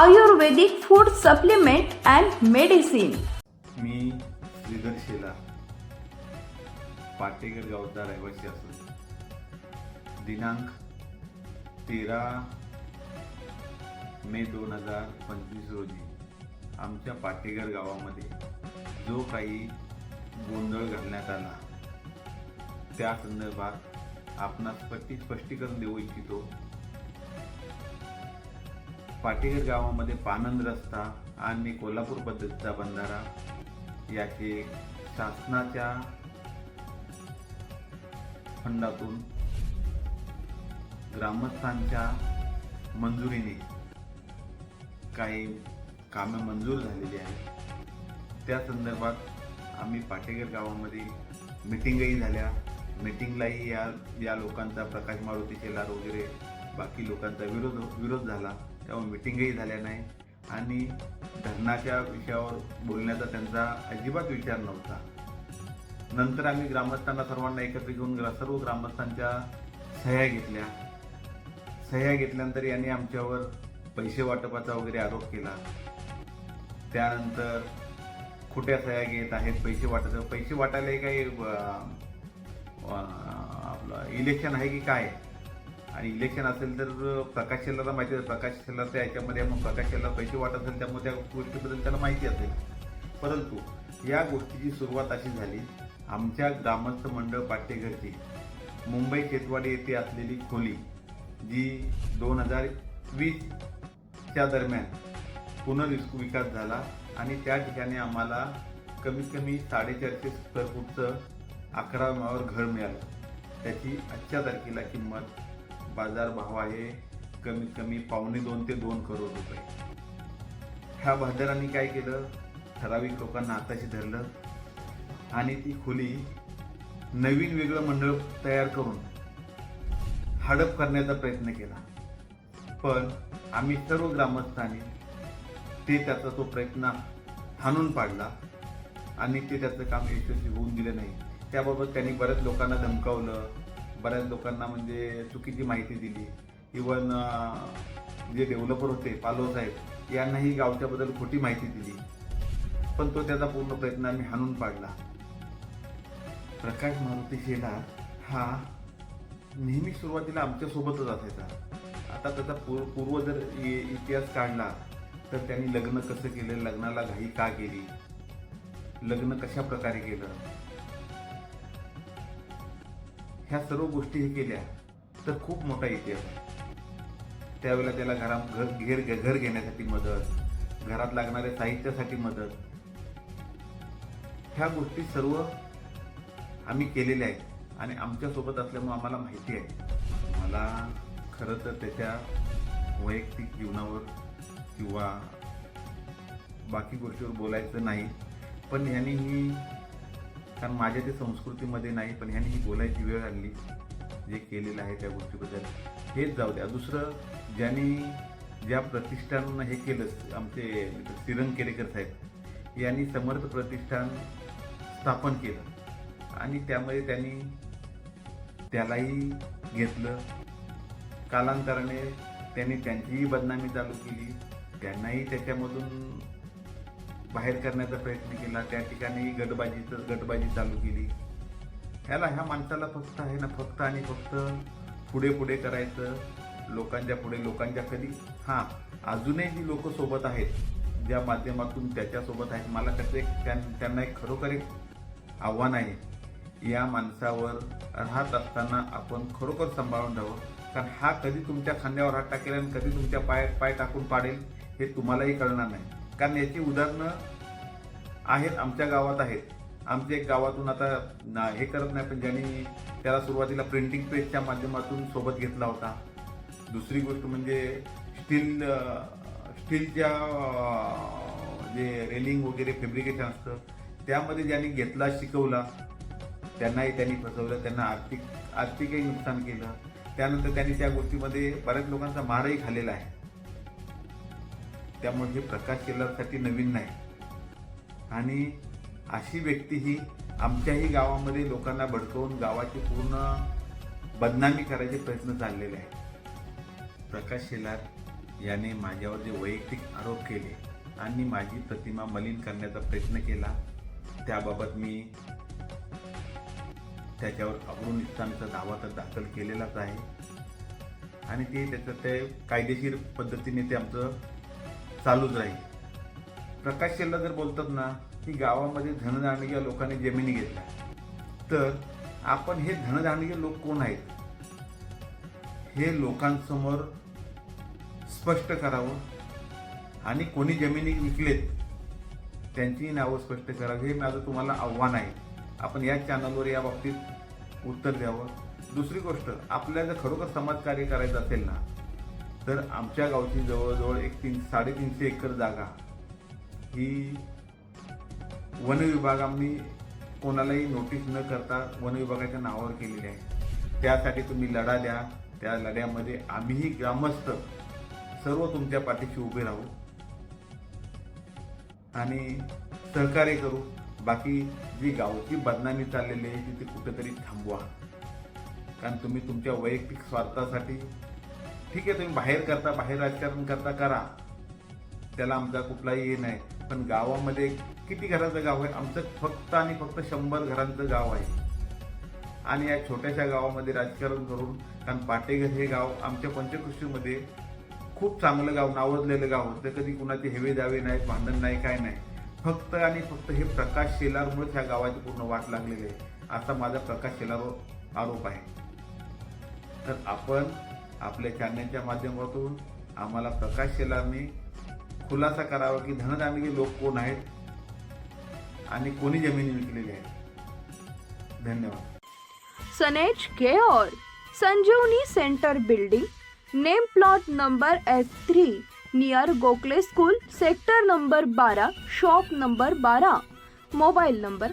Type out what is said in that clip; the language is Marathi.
Ayurvedic food supplement and medicine. मी श्रीधर शेला पाटेकर गावचा रहिवासी असून दिनांक तेरा मे दोन हजार पंचवीस रोजी आमच्या पाटेकर गावामध्ये जो काही गोंधळ घालण्यात आला त्या संदर्भात आपणास स्पष्टीकरण देऊ इच्छितो. पाटेकर गावामध्ये पानंद रस्ता आणि कोल्हापूर पद्धतीचा बंधारा याचे शासनाच्या फंडातून ग्रामस्थांच्या मंजुरीने काही कामे मंजूर झालेली आहेत. त्या संदर्भात आम्ही पाटेगर गावामध्ये मिटिंगही झाल्या. मिटिंगलाही या या लोकांचा प्रकाश मारुती शेलार वगैरे बाकी लोकांचा विरोध विरोध झाला. त्यामुळे मिटिंगही झाल्या नाही. आणि धरणाच्या विषयावर बोलण्याचा त्यांचा अजिबात विचार नव्हता. नंतर आम्ही ग्रामस्थांना सर्वांना एकत्र घेऊन ग्रा- सर्व ग्रामस्थांच्या सह्या घेतल्या. सह्या घेतल्यानंतर यांनी आमच्यावर पैसे वाटपाचा वगैरे आरोप केला. त्यानंतर खोट्या सह्या घेत आहेत पैसे वाटायचं पैसे वाटायला हे काही आपलं इलेक्शन आहे की काय? आणि इलेक्शन असेल तर प्रकाश शेल्लाला माहिती असेल प्रकाश शेलारच्या याच्यामध्ये मग प्रकाश शेल्ला पैसे वाटत असेल त्यामुळे त्या गोष्टीबद्दल त्याला माहिती असेल. परंतु या गोष्टीची सुरुवात अशी झाली आमच्या ग्रामस्थ मंडळ पाटेघरची मुंबई खेतवाडी येथे असलेली खोली जी दोन हजार वीसच्या दरम्यान पुनर्विकास झाला आणि त्या ठिकाणी आम्हाला कमीत कमी साडेचारशे स्क्वेअर फूटचं अकरा मावर घर मिळालं. त्याची आजच्या तारखेला किंमत बाजारभाव आहे कमीत कमी पावणे दोन ते दोन करोड रुपये. ह्या बाजारांनी काय केलं? ठराविक लोकांना हाताशी धरलं आणि ती खोली नवीन वेगळं मंडळ तयार करून हडप करण्याचा प्रयत्न केला. पण आम्ही सर्व ग्रामस्थांनी ते त्याचा तो प्रयत्न हाणून पाडला आणि ते त्याचं काम यशस्वी होऊन दिलं नाही. त्याबाबत त्यांनी बऱ्याच लोकांना धमकावलं. बऱ्याच लोकांना म्हणजे चुकीची माहिती दिली. इवन जे डेव्हलपर होते पालो साहेब यांनाही गावच्याबद्दल खोटी माहिती दिली. पण तो त्याचा पूर्ण प्रयत्न आम्ही हाणून पाडला. प्रकाश मारुती शेलार हा नेहमी सुरुवातीला आमच्यासोबतच असायचा. आता त्याचा पूर्व पूर्व जर इतिहास काढला तर त्यांनी लग्न कसं केलं लग्नाला घाई का केली? लग्न कशा प्रकारे केलं? ह्या सर्व गोष्टी हे केल्या तर खूप मोठा इतिहास आहे. त्यावेळेला त्याला घरा घर घेर घर घेण्यासाठी मदत घरात लागणाऱ्या साहित्यासाठी मदत. ह्या गोष्टी सर्व आम्ही केलेल्या आहेत आणि आमच्यासोबत असल्यामुळे आम्हाला माहिती आहे. मला खरं तर त्याच्या वैयक्तिक जीवनावर किंवा बाकी गोष्टीवर बोलायचं नाही पण ह्यांनी ही कारण माझ्या ते संस्कृतीमध्ये नाही पण ह्यांनी ही बोलायची वेळ आणली जे केलेलं आहे त्या गोष्टीबद्दल. हेच जाऊ द्या. दुसरं ज्यांनी ज्या प्रतिष्ठान हे केलं आमचे मित्र सिरंग केरेकर साहेब यांनी समर्थ प्रतिष्ठान स्थापन केलं. आणि त्यामध्ये त्यांनी त्यालाही घेतलं. कालांतराने त्यांनी त्यांचीही बदनामी चालू केली. त्यांनाही त्याच्यामधून बाहेर करण्याचा प्रयत्न केला. त्या ठिकाणी गटबाजीचं गटबाजी चालू केली. ह्याला ह्या माणसाला फक्त आहे ना फक्त आणि फक्त पुढे पुढे करायचं लोकांच्या पुढे लोकांच्या कधी? हां अजूनही जी लोक सोबत आहेत. ज्या माध्यमातून त्याच्यासोबत आहेत. मला कसं एक त्यां- त्यांना एक खरोखर एक आव्हान आहे. या माणसावर राहत असताना आपण खरोखर सांभाळून राहावं. कारण हा कधी तुमच्या खांद्यावर हात टाकेल आणि कधी तुमच्या पाय पाय टाकून पाडेल हे तुम्हालाही कळणार नाही. कारण याची उदाहरणं आहेत आमच्या गावात आहेत. आमच्या एक गावातून आता ना हे करत नाही पण ज्यांनी त्याला सुरुवातीला प्रिंटिंग प्रेसच्या माध्यमातून सोबत घेतला होता. दुसरी गोष्ट म्हणजे स्टील स्टीलच्या जे रेलिंग वगैरे फेब्रिकेशन असतं त्यामध्ये ज्यांनी घेतला शिकवला त्यांनाही त्यांनी फसवलं त्यांना आर्थिक आर्थिकही नुकसान केलं. त्यानंतर त्यांनी त्या गोष्टीमध्ये बऱ्याच लोकांचा मारही खाल्लेला आहे. त्यामुळे हे प्रकाश केल्यासाठी नवीन नाही. आणि अशी व्यक्ती ही आमच्याही गावामध्ये लोकांना भडकवून गावाची पूर्ण बदनामी करायचे प्रयत्न चाललेले आहेत. प्रकाश शेलार याने माझ्यावर जे वैयक्तिक आरोप केले आणि माझी प्रतिमा मलिन करण्याचा प्रयत्न केला त्याबाबत मी त्याच्यावर अब्रुनिस्तानचा दावा तर दाखल केलेलाच आहे. आणि ते त्याचं ते कायदेशीर पद्धतीने ते आमचं चालूच राहील. प्रकाश शेल्ला जर बोलतात ना की गावामध्ये धनधान्य लोकांनी जमिनी घेतल्या तर आपण हे धनधान्य लोक कोण आहेत? हे लोकांसमोर स्पष्ट करावं. आणि कोणी जमिनी विकलेत त्यांची नावं स्पष्ट करावी. हे माझं तुम्हाला आव्हान आहे. आपण या चॅनलवर या बाबतीत उत्तर द्यावं. दुसरी गोष्ट आपल्याला जर खरोखर समाजकार्य करायचं असेल ना तर आमच्या गावची जवळजवळ एक तीन साडेतीनशे एकर जागा. ही वन विभागाने कोणालाही नोटीस न करता वन विभागाच्या नावावर केलेली आहे. त्यासाठी तुम्ही लढा द्या. त्या लढ्यामध्ये आम्हीही ग्रामस्थ सर्व तुमच्या पाठीशी उभे राहू आणि सहकार्य करू. बाकी जी गावची बदनामी चाललेली आहे ती ती कुठेतरी थांबवा. कारण तुम्ही तुमच्या वैयक्तिक स्वार्थासाठी ठीक आहे तुम्ही बाहेर करता बाहेर राजकारण करता करा. त्याला आमचा कुठलाही हे नाही. पण गावामध्ये किती घराचं गाव आहे? आमचं फक्त आणि फक्त शंभर घरांचं गाव आहे. आणि या छोट्याशा गावामध्ये राजकारण करून कारण पाटेघर हे गाव आमच्या पंचकृष्टीमध्ये खूप चांगलं गाव नावजलेलं गाव होतं. कधी कुणाचे हेवे दावे नाहीत भांडण नाही काय नाही. फक्त आणि फक्त हे प्रकाश शेलारमुळेच ह्या गावाची पूर्ण वाट लागलेली आहे. असा माझा प्रकाश शेलारवर आरोप आहे. तर आपण आपल्या चॅनलच्या माध्यमातून आम्हाला प्रकाश शेलारने खुलासा करावा की धनदानगी लोक कोण आहेत आणि कोणी जमिनी विकलेली आहे धन्यवाद. सनेज केओर Sanjivani centre building name plot number F three near Gokhale school sector number बारा शॉप नंबर बारा मोबाईल नंबर